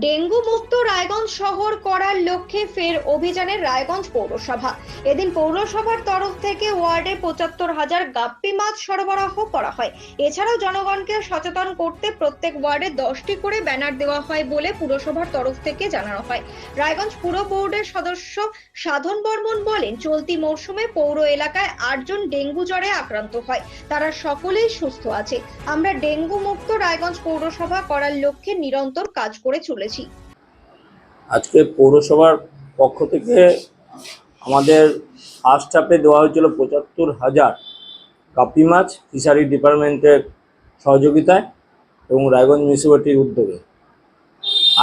Dengue মুক্ত রায়গঞ্জ শহর করার লক্ষ্যে ফের অভিযানে রায়গঞ্জ পৌরসভা। এদিন পৌরসভার তরফ থেকে ওয়ার্ডে পঁচাত্তর হাজার গাপ্পি মাছ সরবরাহ করা হয়। এছাড়াও জনগণকে সচেতন করতে প্রত্যেক ওয়ার্ডে দশটি করে ব্যানার দেওয়া হয় বলে পুরসভার তরফ থেকে জানানো হয়। রায়গঞ্জ পুর বোর্ডের সদস্য সাধন বর্মন বলেন, চলতি মরশুমে পৌর এলাকায় আটজন ডেঙ্গু জ্বরে আক্রান্ত হয়। তারা সকলেই সুস্থ আছে। আমরা ডেঙ্গু মুক্ত রায়গঞ্জ পৌরসভা করার লক্ষ্যে নিরন্তর কাজ করে চলেছি আজকে পৌরসভার পক্ষ থেকে আমাদের ফার্স্ট হাফে দেওয়া হয়েছিল পঁচাত্তর হাজার কাপি মাছ ফিশারি ডিপার্টমেন্টের সহযোগিতায় এবং রায়গঞ্জ মিউনিসিপ্যালিটির উদ্যোগে।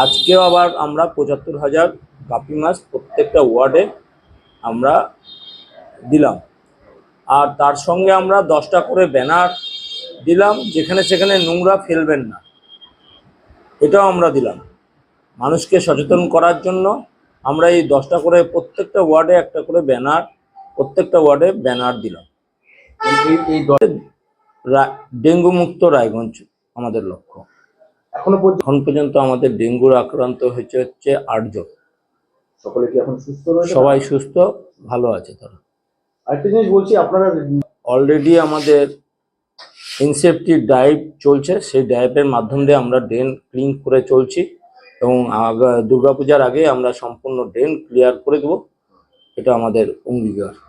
আজকেও আবার আমরা পঁচাত্তর হাজার কাপি মাছ প্রত্যেকটা ওয়ার্ডে আমরা দিলাম। আর তার সঙ্গে আমরা দশটা করে ব্যানার দিলাম, যেখানে সেখানে নোংরা ফেলবেন না। এটাও আমরা দিলাম। মানুষকে সচেতন করার জন্য আমরা এই দশটা করে প্রত্যেকটা ওয়ার্ডে একটা করে ব্যানার প্রত্যেকটা ওয়ার্ডে ব্যানার দিলাম। এই ডেঙ্গু মুক্ত রায়গঞ্জ আমাদের লক্ষ্য। এখনও পর্যন্ত এখন পর্যন্ত আমাদের ডেঙ্গুর আক্রান্ত হয়েছে হচ্ছে আটজন সকলে কি এখন সুস্থ সবাই সুস্থ ভালো আছে তারা। আরেকটা জিনিস বলছি আপনারা অলরেডি আমাদের ইনসেফটি ড্রাইভ চলছে সেই ড্রাইভের মাধ্যম দিয়ে আমরা ড্রেন ক্লিন করে চলছি। এবং আগা- দুর্গাপূজার আগে আমরা সম্পূর্ণ ড্রেন ক্লিয়ার করে দেবো। এটা আমাদের অঙ্গীকার।